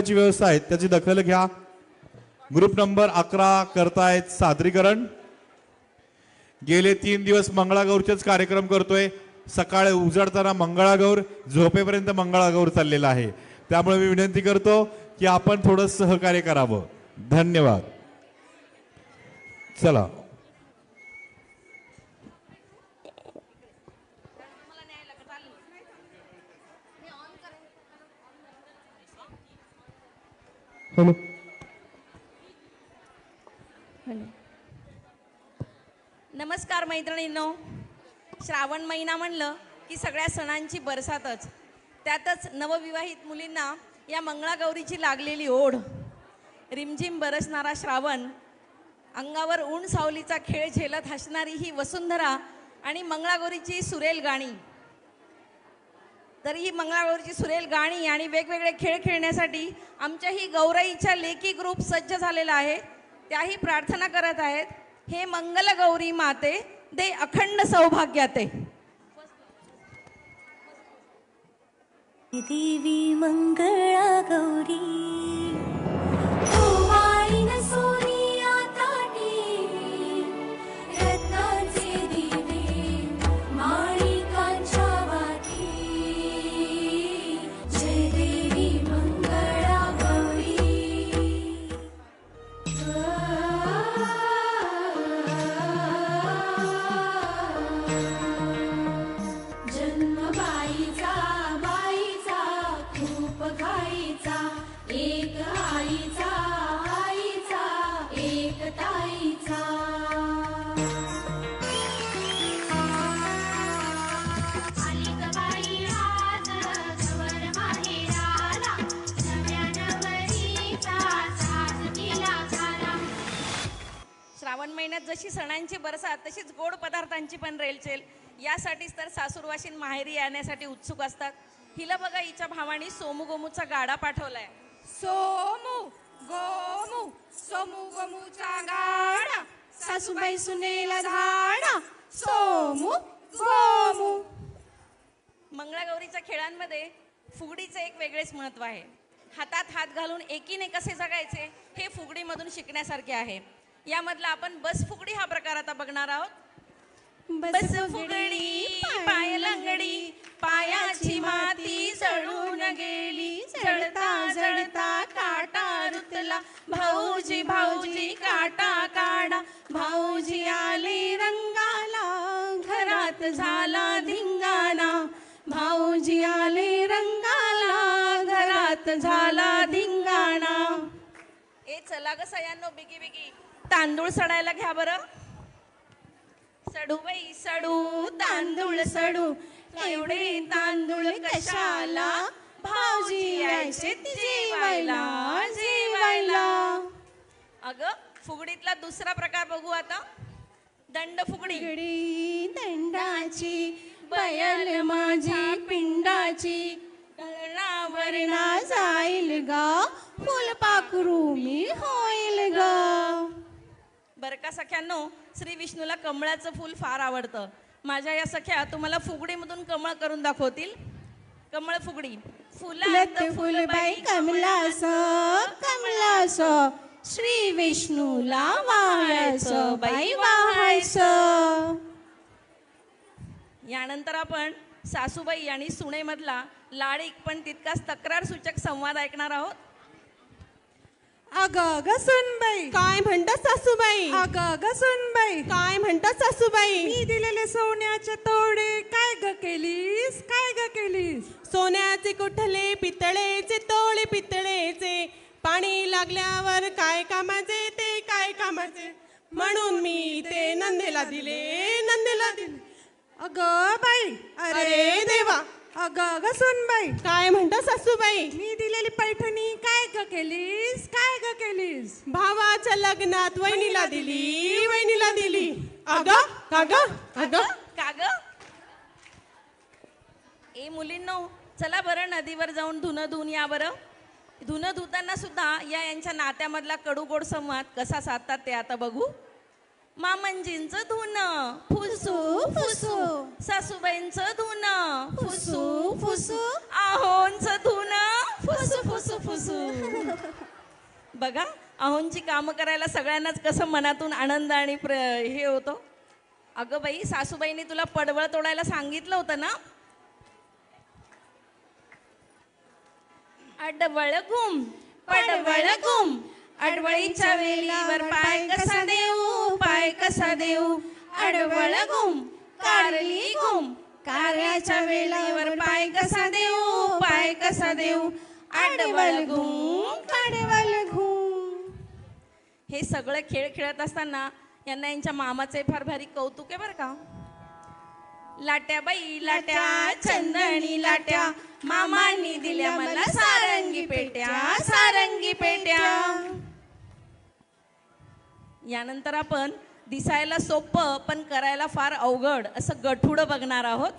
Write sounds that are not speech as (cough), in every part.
ची व्यवस्था आहे. त्याची दखल घ्या. ग्रुप नंबर अकरा करतायत सादरीकरण. गेले तीन दिवस मंगळागौरचेच कार्यक्रम करतोय. सकाळी उजाडताना मंगळागौर झोपेपर्यंत मंगळागौर चाललेला आहे. त्यामुळे मी विनंती करतो की आपण थोडं सहकार्य करावं. धन्यवाद. चला. हॅलो नमस्कार मैत्रिणींनो. श्रावण महिना म्हणलं की सगळ्या सणांची बरसातच. त्यातच नवविवाहित मुलींना या मंगळागौरीची लागलेली ओढ. रिमझिम बरसणारा श्रावण अंगावर ऊन सावलीचा खेळ झेलत हसणारी ही वसुंधरा आणि मंगळागौरीची सुरेल गाणी. तर ही मंगळागौरीची सुरेल गाणी आणि वेगवेगळे खेळ खेळण्यासाठी आमच्या ही गौराईच्या लेखी ग्रुप सज्ज झालेला आहे. त्याही प्रार्थना करत आहेत. हे मंगल गौरी माते दे अखंड सौभाग्याते. देवी मंगळा गौरी बरसात तशीच गोड पदार्थांची पण रेलचेल यासाठीच तर सासूरवाशीन माहेरी येण्यासाठी उत्सुक असतात. हिला बघा हिच्या भावानी सोमू गोमूचा गाडा पाठवलाय. सोमू गोमू सोमू गोमूचा गाडा सासूबाई सुनेला झाडा सोमू गोमू. मंगळागौरीच्या खेळांमध्ये फुगडीचे एक वेगळेच महत्त्व आहे. हातात हात घालून एकीने कसे जगायचे हे फुगडीमधून शिकण्यासारखे आहे. यामधला आपण बस फुगडी हा प्रकार आता बघणार आहोत. बस फुगडी पाय लंगडी पायाची माती जळून गेली जळता जळता काटा रुतला. भाऊजी भाऊजी काटा काढा भाऊजी आले रंगाला घरात झाला धिंगाणा. भाऊजी आले रंगाला घरात झाला धिंगाणा. ए चला ग सयांनो बिगी बिगी. तांदूळ सडायला घ्या बरं. सडू बाई सडू तांदूळ सडू. एवढे तांदूळ कशाला? भाऊजी यायचे जेवायला जेवायला. अग फुगडीतला दुसरा प्रकार बघू आता. दंड फुगडी. दंडाची बयल माझी पिंडाची. वरणा जाईल गा फुलपाखरू मी होईल गा. बर का सख्यांनो श्री विष्णूला कमळाचं फूल फार आवडतं. माझ्या या सख्या तुम्हाला फुगडीमधून कमळ करून दाखवतील. कमळ फुगडी. फुलात फुलबाई कमलास कमलास श्री विष्णूला वाहायचं बाई वाहायचं. यानंतर आपण सासूबाई आणि सुनेमधला लाडीक पण तितकाच तक्रार सूचक संवाद ऐकणार आहोत. अग ग सुनबाई. काय म्हणतात सासूबाई? अग ग सुनबाई. काय म्हणतात सासूबाई? मी दिलेले सोन्याचे तोडे काय ग केलीस? काय ग केलीस? सोन्याचे कुठले पितळेचे तोळे पितळेचे? पाणी लागल्यावर काय कामाचे ते काय कामाचे? म्हणून मी ते नंदेला दिले नंदेला दिले. अग बाई अरे देवा. अग ग सुनबाई काय म्हणतात सासूबाई? मी दिलेली पैठणी काय ग केलीस? काय ग केलीस? भावाच्या लग्नात वहिनीला दिली वहिनीला दिली. अग अग अग का ग? ए मुलींनो चला बरं नदीवर जाऊन धुणं धुवून या बरं. धुणं धुताना सुद्धा या यांच्या नात्यामधला कडूगोड संवाद कसा साधतात ते आता बघू. मामंजींचं धुणं फुसू फुसू. सासूबाईंचं धुणं फुसू फुसू. आहोंचं धुणं फुसू फुसू फुसू. (laughs) बघा अहोंची कामं करायला सगळ्यांनाच कसं मनातून आनंद आणि प्र हे होतं. अगं बाई सासूबाईने तुला पडवळ तोडायला सांगितलं होतं ना? अडवळ घुम पडवळ घुम अडवळीच्या वेलीवर पाय कसा देऊ पाय कसा देऊ? अडवळ गुम कारली गुम. कारल्याच्या वेलीवर पाय कसा देऊ पाय कसा देऊ? अडवळ गुम अडवळ गुम. हे सगळं खेळ खेळत असताना यांना यांच्या मामाचे फार भारी कौतुक आहे बरं का. लाट्या बाई लाट्या चंदणी लाट्या मामांनी दिल्या मला सारंगी पेट्या सारंगी पेट्या. यानंतर आपण दिसायला सोपं पण करायला फार अवघड असं गठुड बघणार आहोत.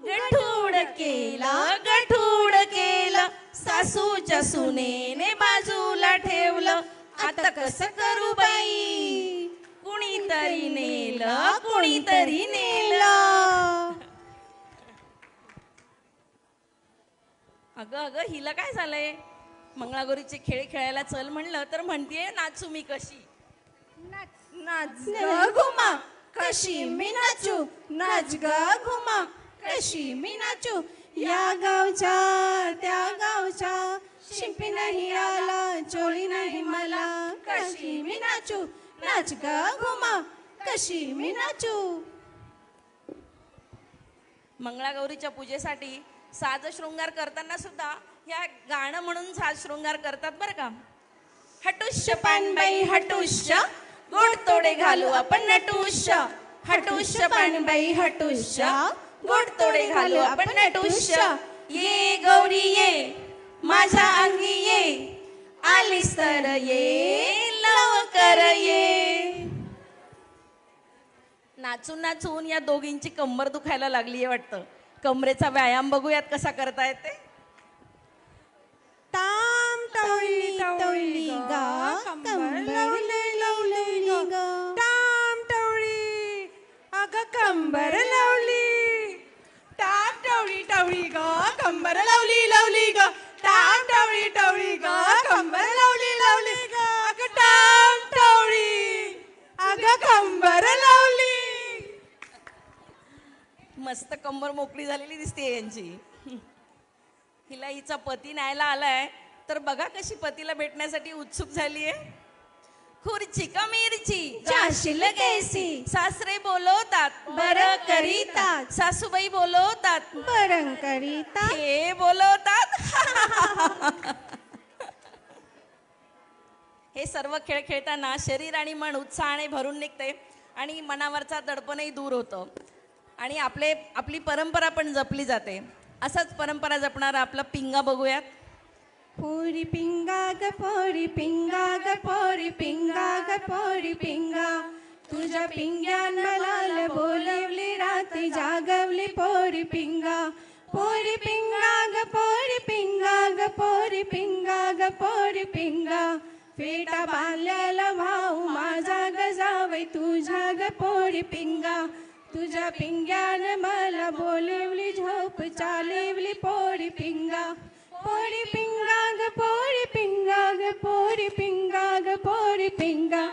गठुड केला गठुड केलं. सासूच्या सुनेने बाजूला ठेवलं. आता कसं करू बाई? कुणीतरी नेलं कुणीतरी नेलं. अगं अगं हिला काय झालंय? मंगळागौरीचे खेळ खेळायला चल म्हणलं तर म्हणतीये नाचू मी कशी? नाच. ग घुमा. कशी मी नाचू. नाच ग घुमा. कशी मी नाचू. या गावच्या त्या गावच्या शिंपी नाही आला चोळी नाही मला. कशी मी नाचू. नाच ग घुमा. कशी मी नाचू. मंगळागौरीच्या पूजेसाठी साज शृंगार करताना सुद्धा या गाणं म्हणून साज शृंगार करतात बरं का? हटुष्य पानबाई हटुष्य. गोड तोडे घालू आपण नटुष्य. हटुष्य पाणबाई हटुष्य. गोड तोडे घालू आपण नटुष्य. ये गौरी ये माझ्या अंगी ये. आलीस तर ये लवकर ये. नाचून नाचून या दोघींची कंबर दुखायला लागली आहे वाटतं. कमरेचा व्यायाम बघूयात कसा करता येते. ताम टवळी टवळी गा कंबर ग कंबर लावली. टाम टवळी टवळी ग कंबर लावली लावली ग. टाम टवळी टवळी ग कंबर लावली लावली ग. अग टाम टवळी. अग कंबर लावली. मस्त कंबर मोकळी झालेली दिसते यांची. हिला हिचा पती न्यायला आलाय. तर बघा कशी पतीला भेटण्यासाठी उत्सुक झाली आहे खुर्ची का मिरची? जाशील कैसी सासरे बोलवतात बरं करीतात. सासूबाई बोलवतात बरं करीता हे बोलवतात. (laughs) हे सर्व खेळ खेळताना शरीर आणि मन उत्साहाने भरून निघते आणि मनावरचा दडपणही दूर होतं. आणि आपले आपली परंपरा पण जपली जाते. असंच परंपरा जपणारा आपला पिंगा बघूयात. पोरी पिंगा ग पोरी पिंगा ग पोरी पिंगा. तुझ्या पिंग्यान मला बोलवली राती जागवली पोरी पिंगा. पोरी पिंगाग पोरी पिंगाग पोरी पिंगाग पोरी पिंगा. फेटा बाल्याला भाऊ माझा ग जावई तुझ्या ग पोरी पिंगा. तुझ्या पिंग्यान मला बोलवली झोप चालवली पोरी पिंगा. पोरी पिंगा ग पोरी पिंगा ग पोरी पिंगा ग पोरी पिंगा.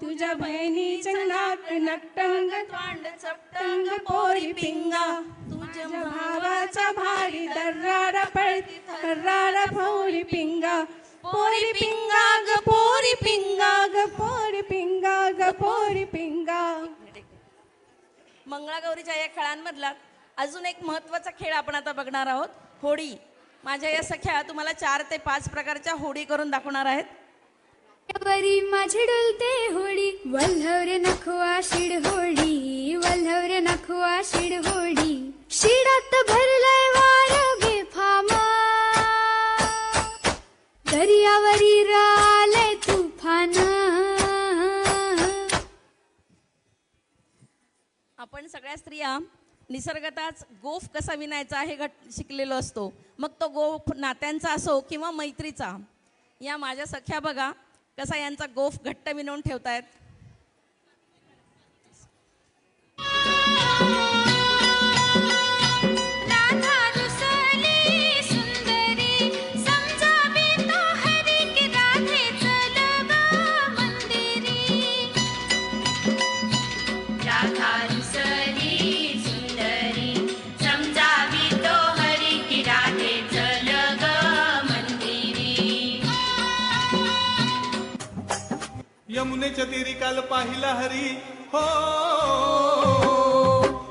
तुझ्या बहिणीचं नाक नटंग त्वांड चपटंग पोरी पिंगा. तुझ्या भावाचा भारी दर्रारा पळती दर्रारा पोरी पिंगा. पोरी पिंगा ग पोरी पिंगा ग पोरी पिंगा ग पोरी पिंगा. मंगळागौरीच्या या खेळांमधला अजून एक महत्त्वाचा खेळ आपण आता बघणार आहोत होडी. माझ्या या सख्या तुम्हाला चार ते पाच प्रकारच्या होडी करून दाखवणार आहेत. वरी माझी डुलते होडी वल्हवरे नखवा शिड होडी वल्हवरे नखवा शिड होडी. शिडात भरलाय वार बेफाम दर्यावरी राले तुफान. आपण सगळ्या स्त्रिया निसर्गातच गोफ कसा विणायचा हे घट शिकलेलो असतो. मग तो गोफ नात्यांचा असो किंवा मैत्रीचा. या माझ्या सख्या बघा कसा यांचा गोफ घट्ट विनवून ठेवतायत. यमुनेच्या तीरी काल पाहिला हरी. हो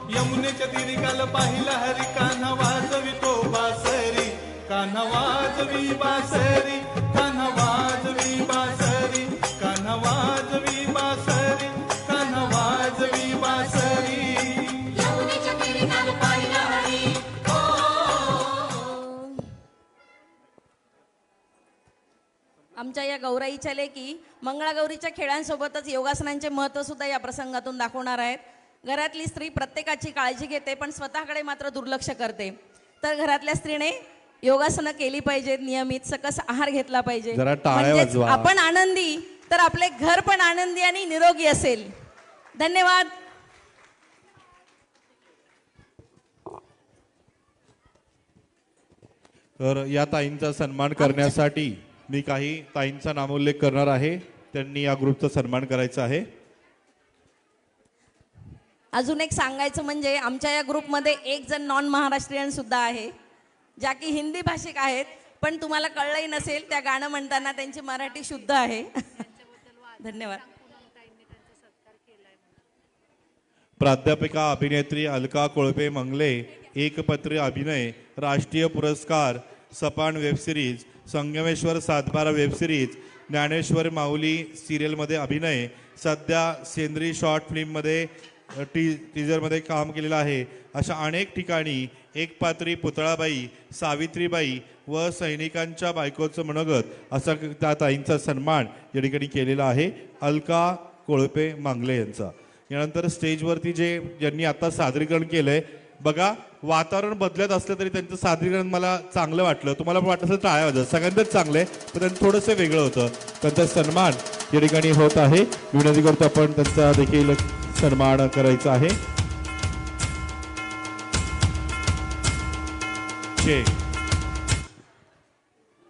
यमुनेच्या तीरी काल पाहिला हरी. कान्हा वाजवी तो बासरी कान्हा वाजवी बासरी. आमच्या या गौराईच्या लेकी मंगळागौरीच्या खेळांसोबतच योगासनांचे महत्त्व सुद्धा या प्रसंगातून दाखवणार आहेत. घरातली स्त्री प्रत्येकाची काळजी घेते पण स्वतःकडे मात्र दुर्लक्ष करते. तर घरातल्या स्त्रीने योगासनं केली पाहिजेत नियमित सकस आहार घेतला पाहिजे. आपण आनंदी तर आपले घर पण आनंदी आणि निरोगी असेल. धन्यवाद. तर या ताईंचा सन्मान करण्यासाठी मी काही ताईंचा नामोल्लेख करणार आहे. त्यांनी या ग्रुपचा सन्मान करायचा आहे. अजून एक सांगायचं म्हणजे आमच्या या ग्रुपमध्ये एक जण नॉन महाराष्ट्रीयन सुद्धा आहे ज्या की हिंदी भाषिक आहेत पण तुम्हाला कळलंही नसेल त्या गाणं म्हणताना त्यांची मराठी शुद्ध आहे. (laughs) धन्यवाद. प्राध्यापिका अभिनेत्री अलका कोळपे मंगले एकपत्री अभिनय राष्ट्रीय पुरस्कार सपान वेबसिरीज संगमेश्वर सातबारा वेबसिरीज ज्ञानेश्वर माऊली सिरियलमध्ये अभिनय सध्या सेंद्री शॉर्ट फिल्ममध्ये टी टीजरमध्ये काम केलेलं आहे. अशा अनेक ठिकाणी एकपात्री पुतळाबाई सावित्रीबाई व सैनिकांच्या बायकोचं मनोगत असा त्या ताईंचा सन्मान या ठिकाणी केलेला आहे. अलका कोळपे मांगले यांचा. यानंतर स्टेजवरती जे ज्यांनी आता सादरीकरण केलं आहे बघा वातावरण बदलत असलं तरी त्यांचं सादरीकरण मला चांगलं वाटलं. तुम्हाला पण वाटलं असेल टाळ्या वाजत सगळ्यांनाच चांगलं आहे पण त्यांचं थोडंसं वेगळं होतं. त्यांचा सन्मान या ठिकाणी होत आहे. विनंती करतो आपण त्यांचा देखील सन्मान करायचा आहे.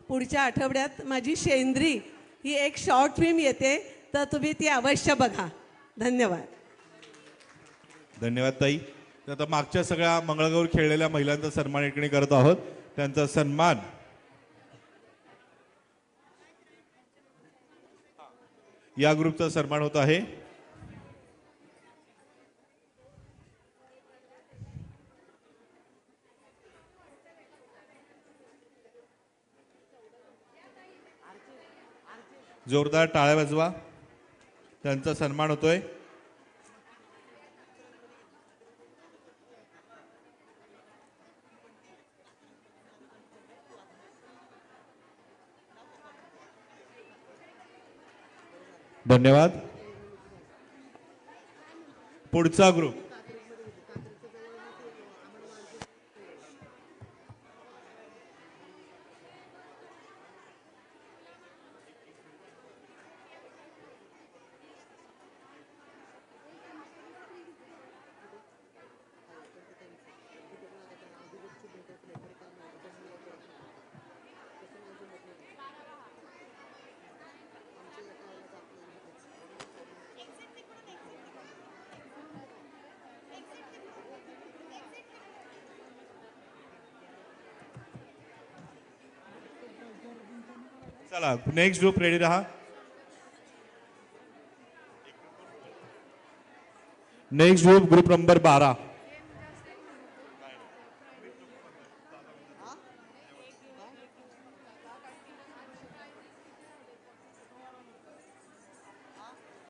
पुढच्या आठवड्यात माझी शेंद्री ही एक शॉर्ट फिल्म येते तर तुम्ही ती अवश्य बघा. धन्यवाद. धन्यवाद ताई. आता मागच्या सगळ्या मंगळगौर खेळलेल्या महिलांचा सन्मान एकणी करत आहोत. त्यांचा सन्मान. या ग्रुपचा सन्मान होत आहे. जोरदार टाळ्या वाजवा. त्यांचा सन्मान होतोय. धन्यवाद. पुढचा ग्रुप चला नेक्स्ट ग्रुप रेडी रहा. नेक्स्ट ग्रुप ग्रुप नंबर बारा.